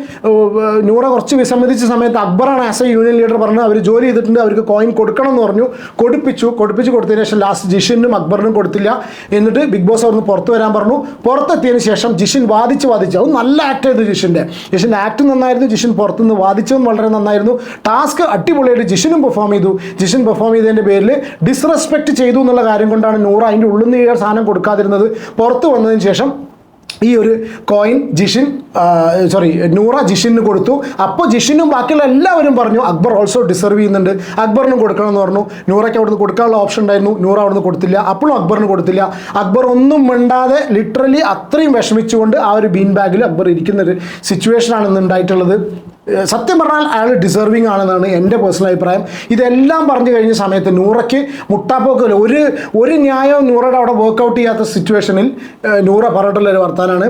നൂറ കുറച്ച് വിസമ്മതിച്ച സമയത്ത് അക്ബറാണ് ആസ് എ യൂണിയൻ ലീഡർ പറഞ്ഞത്. അവർ ജോലി ചെയ്തിട്ടുണ്ട്. അവർക്ക് കോയിൻ കൊടുക്കണം എന്ന് പറഞ്ഞു. കൊടുപ്പിച്ചു. കൊടുപ്പിച്ച് കൊടുത്തതിന് ശേഷം ലാസ്റ്റ് ജിഷിനും അക്ബറിനും കൊടുത്തില്ല. എന്നിട്ട് ബിഗ് ബോസ് അവിടുന്ന് പുറത്തു വരാൻ പറഞ്ഞു. പുറത്തെത്തിയതിന് ശേഷം ജിഷിൻ വാദിച്ച് വാദിച്ചു അത് നല്ല ആക്ട് ചെയ്തു ജിഷിന്റെ. ജിഷിന്റെ ആക്ട് നന്നായിരുന്നു ജിഷിൻ പുറത്തുനിന്ന് വാദിച്ചതും വളരെ നന്നായിരുന്നു. ടാസ്ക് അടിപൊളിയായിട്ട് ജിഷിനും പെർഫോം ചെയ്തു. ജിഷിൻ പെർഫോം ചെയ്തതിന്റെ പേരിൽ ഡിസ്റെസ്പെക്ട് ചെയ്തു എന്നുള്ള കാര്യം കൊണ്ടാണ് നൂറ് അതിന്റെ ഉള്ളിൽ നിന്ന് സാധനം കൊടുക്കാതിരുന്നത്. പുറത്ത് വന്നതിന് ശേഷം ഈ ഒരു കോയിൻ ജിഷിൻ സോറി നൂറ ജിഷിന് കൊടുത്തു. അപ്പോൾ ജിഷിനും ബാക്കിയുള്ള എല്ലാവരും പറഞ്ഞു അക്ബർ ഓൾസോ ഡിസർവ് ചെയ്യുന്നുണ്ട്. അക്ബറിനും കൊടുക്കണം എന്ന് പറഞ്ഞു. നൂറയ്ക്ക് അവിടുന്ന് കൊടുക്കാനുള്ള ഓപ്ഷൻ ഉണ്ടായിരുന്നു. നൂറ അവിടുന്ന് കൊടുത്തില്ല. അപ്പോഴും അക്ബറിന് കൊടുത്തില്ല. അക്ബർ ഒന്നും മിണ്ടാതെ ലിറ്ററലി അത്രയും വിഷമിച്ചുകൊണ്ട് ആ ഒരു ബീൻ ബാഗിൽ അക്ബർ ഇരിക്കുന്ന ഒരു സിറ്റുവേഷനാണ് ഇന്ന് ഉണ്ടായിട്ടുള്ളത്. സത്യം പറഞ്ഞാൽ അയാൾ ഡിസേർവിങ് ആണെന്നാണ് എന്റെ പേഴ്സണൽ അഭിപ്രായം. ഇതെല്ലാം പറഞ്ഞു കഴിഞ്ഞ സമയത്ത് നൂറയ്ക്ക് മുട്ടാപ്പോക്കില്ല ഒരു ഒരു ന്യായവും നൂറയുടെ അവിടെ വർക്കൗട്ട് ചെയ്യാത്ത സിറ്റുവേഷനിൽ നൂറ പറഞ്ഞിട്ടുള്ള ഒരു വർത്താനാണ്.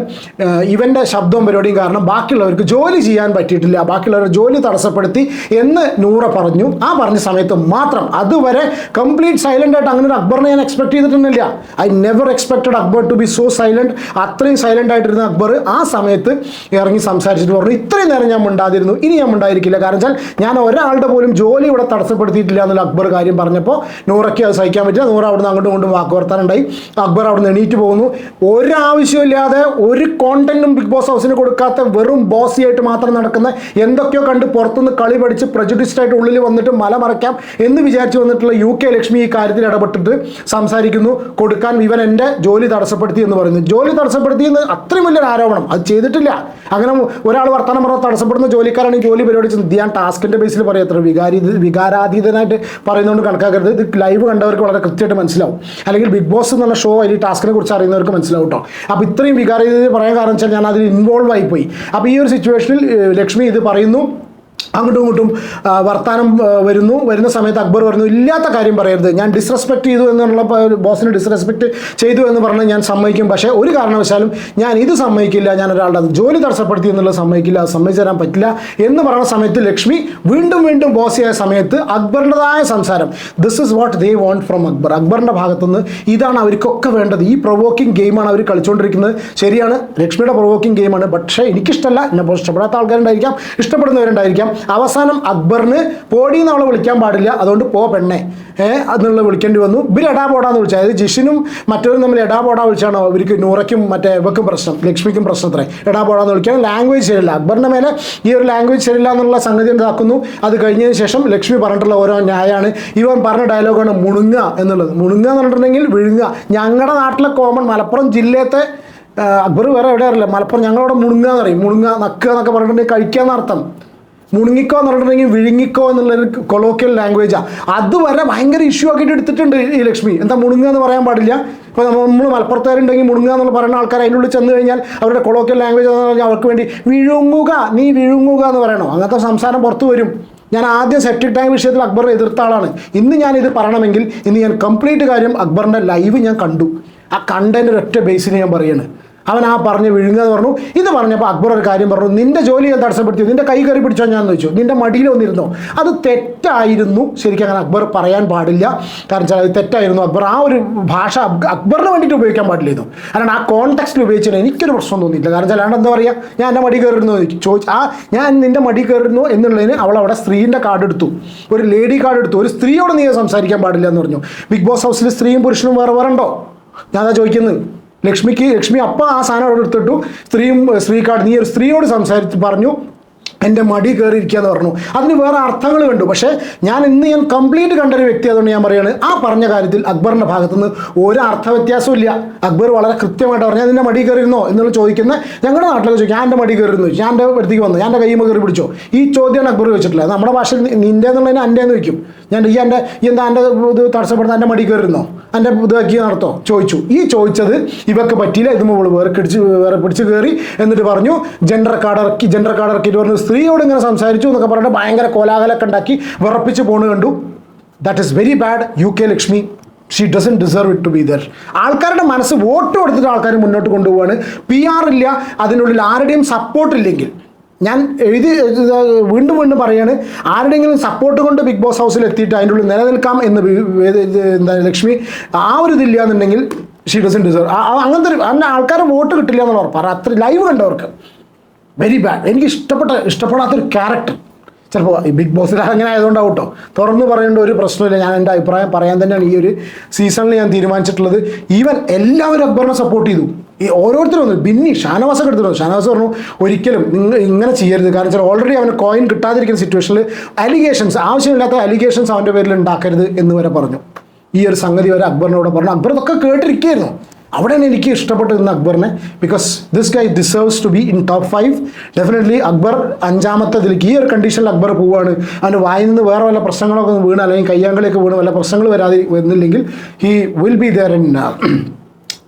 ഇവന്റെ ശബ്ദവും പരിപാടിയും കാരണം ബാക്കിയുള്ളവർക്ക് ജോലി ചെയ്യാൻ പറ്റിയിട്ടില്ല ബാക്കിയുള്ളവരുടെ ജോലി തടസ്സപ്പെടുത്തി എന്ന് നൂറ പറഞ്ഞു. ആ പറഞ്ഞ സമയത്ത് മാത്രം അതുവരെ കംപ്ലീറ്റ് സൈലന്റ് ആയിട്ട് അങ്ങനെ ഒരു അക്ബറിനെ ഞാൻ expect ചെയ്തിട്ടൊന്നുമില്ല. I never expected Akbar to be so silent അത്രയും സൈലന്റ് ആയിട്ടിരുന്ന അക്ബർ ആ സമയത്ത് ഇറങ്ങി സംസാരിച്ചിട്ട് പറഞ്ഞു ഇത്രയും നേരം ഞാൻ മിണ്ടാതിരുന്നു? ഇനി ഞാൻ ഉണ്ടായിരിക്കില്ല കാരണം വെച്ചാൽ ഞാൻ ഒരാളുടെ പോലും ജോലി ഇവിടെ തടസ്സപ്പെടുത്തിയിട്ടില്ല എന്നുള്ള അക്ബർ കാര്യം പറഞ്ഞപ്പോൾ നൂറയ്ക്ക് അത് സഹിക്കാൻ പറ്റില്ല. നൂറ് അവിടുന്ന് അങ്ങോട്ടും ഇങ്ങോട്ടും വാക്കുവർത്താനുണ്ടായി അക്ബർ അവിടുന്ന് എണീറ്റ് പോകുന്നു. ഒരാവശ്യമില്ലാതെ ഒരു കോണ്ടന്റും ബിഗ് ബോസ് ഹൗസിന് കൊടുക്കാത്ത വെറും ബോസിയായിട്ട് മാത്രം നടക്കുന്ന എന്തൊക്കെയോ കണ്ട് പുറത്തുനിന്ന് കളി പഠിച്ച് പ്രജുഡിസ്ഡ് ആയിട്ട് ഉള്ളിൽ വന്നിട്ട് മല മറയ്ക്കാം എന്ന് വിചാരിച്ച് വന്നിട്ടുള്ള യു കെ ലക്ഷ്മി ഈ കാര്യത്തിൽ ഇടപെട്ടിട്ട് സംസാരിക്കുന്നു. കൊടുക്കാൻ ഇവൻ എന്റെ ജോലി തടസ്സപ്പെടുത്തി എന്ന് പറയുന്നു. ജോലി തടസ്സപ്പെടുത്തി എന്ന് അത്രയും വലിയൊരു ആരോപണം. അത് ചെയ്തിട്ടില്ല. അങ്ങനെ ഒരാൾ വർത്തമാനം പറഞ്ഞാൽ തടസ്സപ്പെടുന്ന ജോലിക്കാരാണ് ജോലി പരിപാടി ഞാൻ ടാസ്കിന്റെ ബേസിൽ പറയത്ര വികാരി വികാരാതീതനായിട്ട് പറയുന്നതുകൊണ്ട് കണക്കാക്കരുത്. ഇത് ലൈവ് കണ്ടവർക്ക് വളരെ കൃത്യമായിട്ട് മനസ്സിലാവും. അല്ലെങ്കിൽ ബിഗ് ബോസ് എന്നുള്ള ഷോ അതിൽ ടാസ്കിനെ കുറിച്ച് അറിയുന്നവർക്ക് മനസ്സിലാവും കേട്ടോ അപ്പോൾ ഇത്രയും വികാരീതത പറയാൻ കാരണം വെച്ചാൽ ഞാൻ അതിൽ ഇൻവോൾവ് ആയിപ്പോയി അപ്പോൾ ഈ ഒരു സിറ്റുവേഷനിൽ ലക്ഷ്മി ഇത് പറയുന്നു. അങ്ങോട്ടും ഇങ്ങോട്ടും വർത്തമാനം വരുന്നു. വരുന്ന സമയത്ത് അക്ബർ പറഞ്ഞു ഇല്ലാത്ത കാര്യം പറയരുത്. ഞാൻ ഡിസ്റെസ്പെക്ട് ചെയ്തു എന്നുള്ള ബോസിനെ ഡിസ്റെസ്പെക്ട് ചെയ്തു എന്ന് പറഞ്ഞാൽ ഞാൻ സമ്മതിക്കും. പക്ഷേ ഒരു കാരണവശാലും ഞാൻ ഇത് സമ്മതിക്കില്ല. ഞാൻ ഒരാളുടെ ജോലി തടസ്സപ്പെടുത്തി എന്നുള്ളത് സമ്മതിക്കില്ല. അത് സമ്മതിച്ചു തരാൻ പറ്റില്ല. എന്ന് പറയുന്ന സമയത്ത് ലക്ഷ്മി വീണ്ടും വീണ്ടും ബോസിയായ സമയത്ത് അക്ബറിന്റെതായ സംസാരം. This is what they want from Akbar. അക്ബറിന്റെ ഭാഗത്തുനിന്ന് ഇതാണ് അവർക്കൊക്കെ വേണ്ടത്. ഈ പ്രൊവോക്കിംഗ് ഗെയിമാണ് അവർ കളിച്ചുകൊണ്ടിരിക്കുന്നത് ശരിയാണ്. ലക്ഷ്മിയുടെ പ്രൊവോക്കിംഗ് ഗെയിമാണ് പക്ഷേ എനിക്കിഷ്ടമല്ല എന്നെ ഇഷ്ടപ്പെടാത്ത ആൾക്കാരുണ്ടായിരിക്കാം. ഇഷ്ടപ്പെടുന്നവരുണ്ടായിരിക്കാം. അവസാനം അക്ബറിന് പോടിന്ന് അവളെ വിളിക്കാൻ പാടില്ല. അതുകൊണ്ട് പോ പെണ്ണെ. ഏഹ് എന്നുള്ള വിളിക്കേണ്ടി വന്നു. ഇവർ എടാ പോടാന്ന് വിളിച്ചു. അതായത് ജിഷിനും മറ്റവരും തമ്മിൽ എടാ പോടാ വിളിച്ചാണ് അവർക്ക് നൂറയ്ക്കും മറ്റേ ഇവക്കും പ്രശ്നം. ലക്ഷ്മിക്കും പ്രശ്നത്രേ എടാ പോടാന്ന് വിളിക്കാൻ ലാംഗ്വേജ് ശരിയല്ല. അക്ബറിന്റെ മേലെ ഈ ഒരു ലാംഗ്വേജ് ശരിയില്ല എന്നുള്ള സംഗതി ഉണ്ടാക്കുന്നു അത് കഴിഞ്ഞതിന് ശേഷം ലക്ഷ്മി പറഞ്ഞിട്ടുള്ള ഓരോ ന്യായമാണ് ഇവൻ പറഞ്ഞ ഡയലോഗാണ് മുണുങ്ങ എന്നുള്ളത്. മുണുങ്ങ എന്ന് പറഞ്ഞിട്ടുണ്ടെങ്കിൽ വിഴുങ്ങ. ഞങ്ങളുടെ നാട്ടിലെ കോമൺ മലപ്പുറം ജില്ലയത്തെ അക്ബർ വേറെ എവിടെ അറിയില്ല. മലപ്പുറം ഞങ്ങളവിടെ മുണുങ്ങ എന്ന് പറയും. മുണുങ്ങ നക്കുക എന്നൊക്കെ പറഞ്ഞിട്ടുണ്ടെങ്കിൽ കഴിക്കുക എന്നർത്ഥം മുണുങ്ങിക്കോ എന്ന് പറഞ്ഞിട്ടുണ്ടെങ്കിൽ വിഴുങ്ങിക്കോ എന്നുള്ളൊരു കൊളോക്കിയൽ ലാംഗ്വേജാണ് അതുവരെ ഭയങ്കര ഇഷ്യൂ ആക്കിയിട്ട് എടുത്തിട്ടുണ്ട് ഈ ലക്ഷ്മി. എന്താ മുണുങ്ങുക എന്ന് പറയാൻ പാടില്ല? ഇപ്പോൾ നമ്മൾ നമ്മൾ മലപ്പുറത്തുകാരുണ്ടെങ്കിൽ മുണുങ്ങുക എന്നുള്ള പറയുന്ന ആൾക്കാർ അതിന്റെ ഉള്ളിൽ ചെന്ന് കഴിഞ്ഞാൽ അവരുടെ കൊളോക്കിയൽ ലാംഗ്വേജ് എന്ന് പറഞ്ഞാൽ അവർക്ക് വേണ്ടി വിഴുങ്ങുക നീ വിഴുങ്ങുക എന്ന് പറയണോ? അങ്ങനത്തെ സംസാരം പുറത്തു വരും. ഞാൻ ആദ്യം സെപ്റ്റിക് ടാങ്ക് വിഷയത്തിൽ അക്ബർ എതിർത്ത ആളാണ്. ഇന്ന് ഞാൻ ഇത് പറയണമെങ്കിൽ ഇന്ന് ഞാൻ കംപ്ലീറ്റ് കാര്യം അക്ബറിന്റെ ലൈവ് ഞാൻ കണ്ടു. ആ കണ്ടതിന്റെ ഒരൊറ്റ ബേസിൽ ഞാൻ പറയാണ്. അവൻ ആ പറഞ്ഞ് വിഴുങ്ങുക പറഞ്ഞു. ഇത് പറഞ്ഞപ്പോൾ അക്ബർ ഒരു കാര്യം പറഞ്ഞു. നിന്റെ ജോലി ഞാൻ തടസ്സപ്പെടുത്തി നിന്റെ കൈ കയറി പിടിച്ചോ? ഞാൻ ചോദിച്ചു. നിന്റെ മടിയിൽ വന്നിരുന്നോ? അത് തെറ്റായിരുന്നു. ശരിക്കും അങ്ങനെ അക്ബർ പറയാൻ പാടില്ല. കാരണം വെച്ചാൽ അത് തെറ്റായിരുന്നു. അക്ബർ ആ ഒരു ഭാഷ അക്ബറിന് വേണ്ടിയിട്ട് ഉപയോഗിക്കാൻ പാടില്ലായിരുന്നു. കാരണം ആ കോൺടെക്സ്റ്റിൽ ഉപയോഗിച്ചാൽ എനിക്കൊരു പ്രശ്നം തോന്നിയില്ല കാരണം വെച്ചാൽ എന്താ പറയുക ഞാൻ എന്റെ മടി കയറുന്നു ചോദിച്ചു. ആ ഞാൻ നിന്റെ മടി കയറുന്നു എന്നുള്ളതിന് അവൾ അവിടെ സ്ത്രീന്റെ കാർഡ് എടുത്തു. ഒരു ലേഡി കാർഡ് എടുത്തു. ഒരു സ്ത്രീയോട് നീ സംസാരിക്കാൻ പാടില്ല എന്ന് പറഞ്ഞു. ബിഗ് ബോസ് ഹൗസിൽ സ്ത്രീയും പുരുഷനും വേറെ വേറെ ഉണ്ടോ? ഞാൻ അതാ ചോദിക്കുന്നത്. ലക്ഷ്മിക്ക് ലക്ഷ്മി അപ്പം ആ സാധനം അവിടെ എടുത്തിട്ടു. സ്ത്രീയും സ്ത്രീക്കാട് നീ ഒരു സ്ത്രീയോട് സംസാരിച്ച് പറഞ്ഞു. എന്റെ മടി കയറിയിരിക്കുക എന്ന് പറഞ്ഞു. അതിന് വേറെ അർത്ഥങ്ങൾ കണ്ടു. പക്ഷേ ഞാൻ ഇന്ന് ഞാൻ കംപ്ലീറ്റ് കണ്ടൊരു വ്യക്തി അതുകൊണ്ട് ഞാൻ പറയുകയാണ് ആ പറഞ്ഞ കാര്യത്തിൽ അക്ബറിന്റെ ഭാഗത്തുനിന്ന് ഒരു അർത്ഥ വ്യത്യാസവും ഇല്ല അക്ബർ വളരെ കൃത്യമായിട്ട് പറഞ്ഞു അതിന്റെ മടി കയറിയിരുന്നോ? എന്നുള്ള ചോദിക്കുന്ന ഞങ്ങളുടെ നാട്ടിലൊക്കെ ചോദിക്കും ഞാൻ എന്റെ മടി കയറിയിരുന്നു. ഞാൻ എന്റെ അടുത്തേക്ക് വന്നു ഞാൻ എന്റെ കൈമ കയറി പിടിച്ചോ. ഈ ചോദ്യമാണ് അക്ബർ വെച്ചിട്ടില്ല നമ്മുടെ ഭാഷയിൽ നിന്റെ എന്നുള്ളതിന് എന്റെ എന്ന് വയ്ക്കും ഞാൻ ഈ എന്റെ ഈ എന്താ എന്റെ ഇത് തടസ്സപ്പെടുന്ന എന്റെ മടി കയറിയിരുന്നോ? എന്റെ ഇതാക്കി നടത്തോ? ചോദിച്ചു. ഈ ചോദിച്ചത് ഇവക്ക് പറ്റിയില്ല. ഇത് മുകളിൽ വേറെ പിടിച്ച് വേറെ പിടിച്ച് കയറി എന്നിട്ട് പറഞ്ഞു ജെൻഡർ കാർഡ് ഇറക്കി ജെൻഡർ കാർഡ് ഇറക്കിയിട്ട് പറഞ്ഞു സ്ത്രീയോട് ഇങ്ങനെ സംസാരിച്ചു എന്നൊക്കെ പറഞ്ഞിട്ട് ഭയങ്കര കോലാഹലമൊക്കെ ഉണ്ടാക്കി വിറപ്പിച്ച് പോണ് കണ്ടു. That is very bad U K Lakshmi she doesn't deserve it to be there ആൾക്കാരുടെ മനസ്സ് വോട്ട് കൊടുത്തിട്ട് ആൾക്കാർ മുന്നോട്ട് കൊണ്ടുപോവാണ്. പി ആർ ഇല്ല അതിനുള്ളിൽ ആരുടെയും സപ്പോർട്ട് ഇല്ലെങ്കിൽ. ഞാൻ എഴുതി വീണ്ടും വീണ്ടും പറയാണ് ആരുടെയെങ്കിലും സപ്പോർട്ട് കൊണ്ട് ബിഗ് ബോസ് ഹൗസിൽ എത്തിയിട്ട് അതിന്റെ ഉള്ളിൽ നിലനിൽക്കാം എന്ന് എന്താ ലക്ഷ്മി? ആ ഒരു ഇതില്ല എന്നുണ്ടെങ്കിൽ ഷീ ഡസൻ ഡിസേർവ് അങ്ങനത്തെ അങ്ങനെ ആൾക്കാരെ വോട്ട് കിട്ടില്ല എന്നുള്ള പറ അത്ര ലൈവ് കണ്ടവർക്ക്. വെരി ബാഡ് എനിക്ക് ഇഷ്ടപ്പെട്ട ഇഷ്ടപ്പെടാത്തൊരു ക്യാരക്ടർ ചിലപ്പോൾ ഈ ബിഗ് ബോസിൽ അങ്ങനെ ആയതുകൊണ്ടാവും കേട്ടോ തുറന്നു പറയേണ്ട ഒരു പ്രശ്നമില്ല. ഞാൻ എന്റെ അഭിപ്രായം പറയാൻ തന്നെയാണ് ഈ ഒരു സീസണിൽ ഞാൻ തീരുമാനിച്ചിട്ടുള്ളത്. ഈവൻ എല്ലാവരും അക്ബറിനെ സപ്പോർട്ട് ചെയ്തു. ഈ ഓരോരുത്തരും വന്നു. ബിന്നി ഷാനവാസൊക്കെ എടുത്തിരുന്നു ഷാനവാസ് പറഞ്ഞു ഒരിക്കലും നിങ്ങൾ ഇങ്ങനെ ചെയ്യരുത്. കാരണം വെച്ചാൽ ഓൾറെഡി അവന് കോയിൻ കിട്ടാതിരിക്കുന്ന സിറ്റുവേഷനിൽ അലിഗേഷൻസ് ആവശ്യമില്ലാത്ത അലിഗേഷൻസ് അവന്റെ പേരിൽ ഉണ്ടാക്കരുത് എന്ന് വരെ പറഞ്ഞു. ഈ ഒരു സംഗതി വരെ അക്ബറിനോട് പറഞ്ഞു. അക്ബർ ഇതൊക്കെ കേട്ടിരിക്കുകയായിരുന്നു. അവിടെയാണ് എനിക്ക് ഇഷ്ടപ്പെട്ടത് ഇന്ന് അക്ബറിനെ because this guy deserves to be in top five definitely Akbar അഞ്ചാമത്തെ ഇതിലേക്ക് ഈ ഒരു കണ്ടീഷനിൽ അക്ബർ പോവുകയാണ്. അവന്റെ വായിൽ നിന്ന് വേറെ വല്ല പ്രശ്നങ്ങളൊക്കെ വീണ് അല്ലെങ്കിൽ കയ്യാങ്കളിയൊക്കെ വീണ് വല്ല പ്രശ്നങ്ങൾ വരാതെ വന്നില്ലെങ്കിൽ he will be there in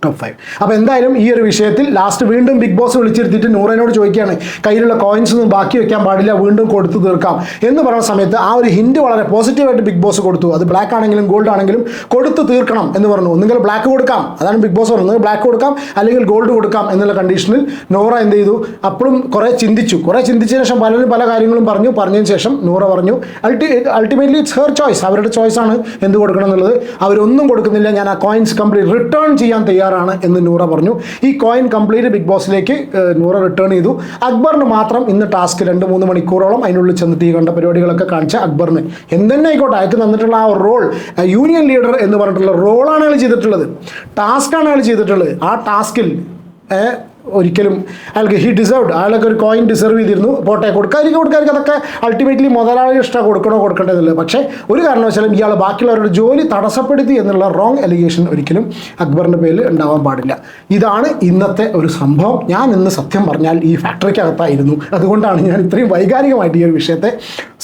top five അപ്പോൾ എന്തായാലും ഈ ഒരു വിഷയത്തിൽ ലാസ്റ്റ് വീണ്ടും ബിഗ് ബോസ് വിളിച്ചിരുത്തിയിട്ട് നൂറനോട് ചോദിക്കുകയാണ് കയ്യിലുള്ള കോയിൻസ് ഒന്നും ബാക്കി വെക്കാൻ പാടില്ല വീണ്ടും കൊടുത്തു തീർക്കാം. എന്ന് പറയുന്ന സമയത്ത് ആ ഒരു ഹിൻഡ് വളരെ പോസിറ്റീവായിട്ട് ബിഗ് ബോസ് കൊടുത്തു. അത് ബ്ലാക്ക് ആണെങ്കിലും ഗോൾഡ് ആണെങ്കിലും കൊടുത്തു തീർക്കണം എന്ന് പറഞ്ഞു. ഒന്നുകിൽ ബ്ലാക്ക് കൊടുക്കാം അതാണ് ബിഗ് ബോസ് പറഞ്ഞത്. ബ്ലാക്ക് കൊടുക്കാം അല്ലെങ്കിൽ ഗോൾഡ് കൊടുക്കാം എന്നുള്ള കണ്ടീഷനിൽ നൂറ എന്ത് ചെയ്തു? അപ്പോഴും കുറേ ചിന്തിച്ചു. കുറേ ചിന്തിച്ചതിന് ശേഷം പലരും പല കാര്യങ്ങളും പറഞ്ഞു. പറഞ്ഞതിന് ശേഷം നൂറ പറഞ്ഞു ulti ultimately it's her choice അവരുടെ ചോയ്സ് ആണ് എന്ത് കൊടുക്കണം എന്നുള്ളത്. അവരൊന്നും കൊടുക്കുന്നില്ല. ഞാൻ ആ കോയിൻസ് കംപ്ലീറ്റ് റിട്ടേൺ ചെയ്യാൻ തയ്യാറാണ്. എന്ന് നൂറ പറഞ്ഞു. ഈ കോയിൻ കംപ്ലീറ്റ് ബിഗ് ബോസിലേക്ക് നൂറ റിട്ടേൺ ചെയ്തു. അക്ബറിന് മാത്രം ഇന്ന് ടാസ്ക് രണ്ട് മൂന്ന് മണിക്കൂറോളം അതിനുള്ളിൽ ചെന്ന് തീ കണ്ട പരിപാടികളൊക്കെ കാണിച്ച അക്ബറിന്. എന്തെന്നെ ആയിക്കോട്ടെ അയാൾക്ക് തന്നിട്ടുള്ള ആ റോൾ യൂണിയൻ ലീഡർ എന്ന് പറഞ്ഞിട്ടുള്ള റോളാണ് അയാൾ ചെയ്തിട്ടുള്ളത്. ടാസ്ക്കാണ് അയാൾ ചെയ്തിട്ടുള്ളത്. ആ ടാസ്കിൽ ഒരിക്കലും അയാൾക്ക് ഹി ഡിസേർവ്ഡ് അയാളൊക്കെ ഒരു കോയിൻ ഡിസേർവ് ചെയ്തിരുന്നു. പോട്ടെ കൊടുക്കാതിരിക്കും കൊടുക്കാതിരിക്കും അതൊക്കെ അൾട്ടിമേറ്റ്ലി മുതലാളി ഇഷ്ടം കൊടുക്കണോ കൊടുക്കേണ്ടതില്ല പക്ഷേ ഒരു കാരണവശാലും ഇയാൾ ബാക്കിയുള്ളവരുടെ ജോലി തടസ്സപ്പെടുത്തി എന്നുള്ള റോങ് അലിഗേഷൻ ഒരിക്കലും അക്ബറിന്റെ പേരിൽ ഉണ്ടാവാൻ പാടില്ല. ഇതാണ് ഇന്നത്തെ ഒരു സംഭവം. ഞാൻ ഇന്ന് സത്യം പറഞ്ഞാൽ ഈ ഫാക്ടറിക്കകത്തായിരുന്നു. അതുകൊണ്ടാണ് ഞാൻ ഇത്രയും വൈകാരികമായിട്ട് ഈ ഒരു വിഷയത്തെ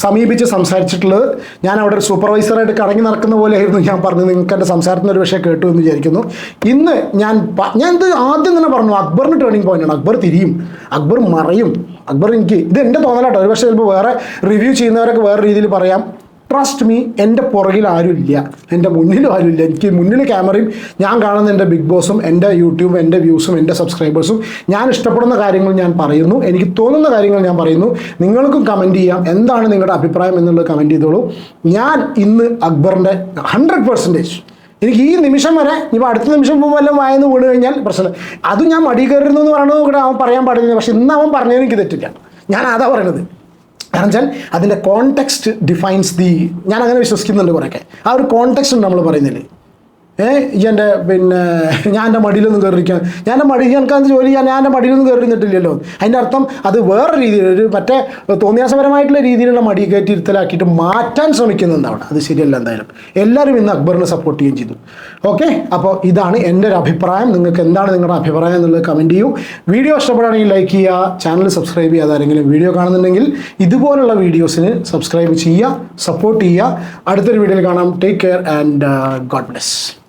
സമീപിച്ച് സംസാരിച്ചിട്ടുള്ളത്. ഞാൻ അവിടെ ഒരു സൂപ്പർവൈസറായിട്ട് കറങ്ങി നടക്കുന്ന പോലെയായിരുന്നു ഞാൻ പറഞ്ഞത്. നിങ്ങൾക്ക് എന്റെ സംസാരത്തിന്റെ ഒരു വിഷയം കേട്ടു എന്ന് വിചാരിക്കുന്നു. ഇന്ന് ഞാൻ ഞാൻ ഇത് ആദ്യം തന്നെ പറഞ്ഞു അക്ബറിന് ടേണിംഗ് പോയിന്റാണ് അക്ബർ തിരിയും. അക്ബർ മറയും. അക്ബർ എനിക്ക് ഇത് എന്റെ തോന്നലാട്ടോ. ഒരു പക്ഷേ ചിലപ്പോൾ വേറെ റിവ്യൂ ചെയ്യുന്നവരൊക്കെ വേറെ രീതിയിൽ പറയാം. ട്രസ്റ്റ് മീ എന്റെ പുറകിൽ ആരുമില്ല എന്റെ മുന്നിലും ആരുമില്ല എനിക്ക് മുന്നിൽ ക്യാമറയും ഞാൻ കാണുന്ന എന്റെ ബിഗ് ബോസും എന്റെ യൂട്യൂബും എന്റെ വ്യൂസും എന്റെ സബ്സ്ക്രൈബേഴ്സും ഞാൻ ഇഷ്ടപ്പെടുന്ന കാര്യങ്ങൾ ഞാൻ പറയുന്നു. എനിക്ക് തോന്നുന്ന കാര്യങ്ങൾ ഞാൻ പറയുന്നു. നിങ്ങൾക്കും കമന്റ് ചെയ്യാം. എന്താണ് നിങ്ങളുടെ അഭിപ്രായം എന്നുള്ളത് കമന്റ് ചെയ്തോളൂ. ഞാൻ ഇന്ന് അക്ബറിന്റെ ഹൺഡ്രഡ് പെർസെന്റേജ് എനിക്ക് ഈ നിമിഷം വരെ ഇപ്പോൾ അടുത്ത നിമിഷം വല്ലതും വായന്ന് വീണ് കഴിഞ്ഞാൽ പ്രശ്നം. അതും ഞാൻ മടി കയറുന്നു എന്ന് പറയണത് കൂടെ അവൻ പറയാൻ പാടില്ല. പക്ഷെ ഇന്ന് അവൻ പറഞ്ഞതിന് എനിക്ക് തെറ്റില്ല. ഞാൻ അതാ പറയണത്. കാരണം വെച്ചാൽ അതിന്റെ കോൺടെക്സ്റ്റ് ഡിഫൈൻസ് ദി ഞാൻ അങ്ങനെ വിശ്വസിക്കുന്നുണ്ട് കുറേയൊക്കെ. ആ ഒരു കോൺടെക്സ്റ്റ് ഉണ്ട് നമ്മൾ പറയുന്നതിൽ ഏ ഈ എന്റെ പിന്നെ ഞാൻ എന്റെ മടിയിലൊന്നും കയറിയിരിക്കാൻ ഞാൻ എന്റെ മടി എനിക്കത് ജോലി ചെയ്യാൻ ഞാൻ എന്റെ മടിയിലൊന്നും കയറി നിന്നിട്ടില്ലല്ലോ അതിന്റെ അർത്ഥം അത് വേറെ രീതിയിൽ ഒരു മറ്റേ തോന്നിയാസപരമായിട്ടുള്ള രീതിയിലുള്ള മടി കയറ്റി ഇരുത്തലാക്കിയിട്ട് മാറ്റാൻ ശ്രമിക്കുന്നുണ്ടാവണം അത് ശരിയല്ല എന്തായാലും. എല്ലാവരും ഇന്ന് അക്ബറിനെ സപ്പോർട്ട് ചെയ്യുകയും ചെയ്തു. ഓക്കെ അപ്പോൾ ഇതാണ് എന്റെ ഒരു അഭിപ്രായം. നിങ്ങൾക്ക് എന്താണ് നിങ്ങളുടെ അഭിപ്രായം എന്നുള്ളത് കമന്റ് ചെയ്യൂ. വീഡിയോ ഇഷ്ടപ്പെടുകയാണെങ്കിൽ ലൈക്ക് ചെയ്യുക ചാനൽ സബ്സ്ക്രൈബ് ചെയ്യാതെ ആരെങ്കിലും വീഡിയോ കാണുന്നുണ്ടെങ്കിൽ ഇതുപോലുള്ള വീഡിയോസിന് സബ്സ്ക്രൈബ് ചെയ്യുക സപ്പോർട്ട് ചെയ്യുക. അടുത്തൊരു വീഡിയോയിൽ കാണാം. Take care and God bless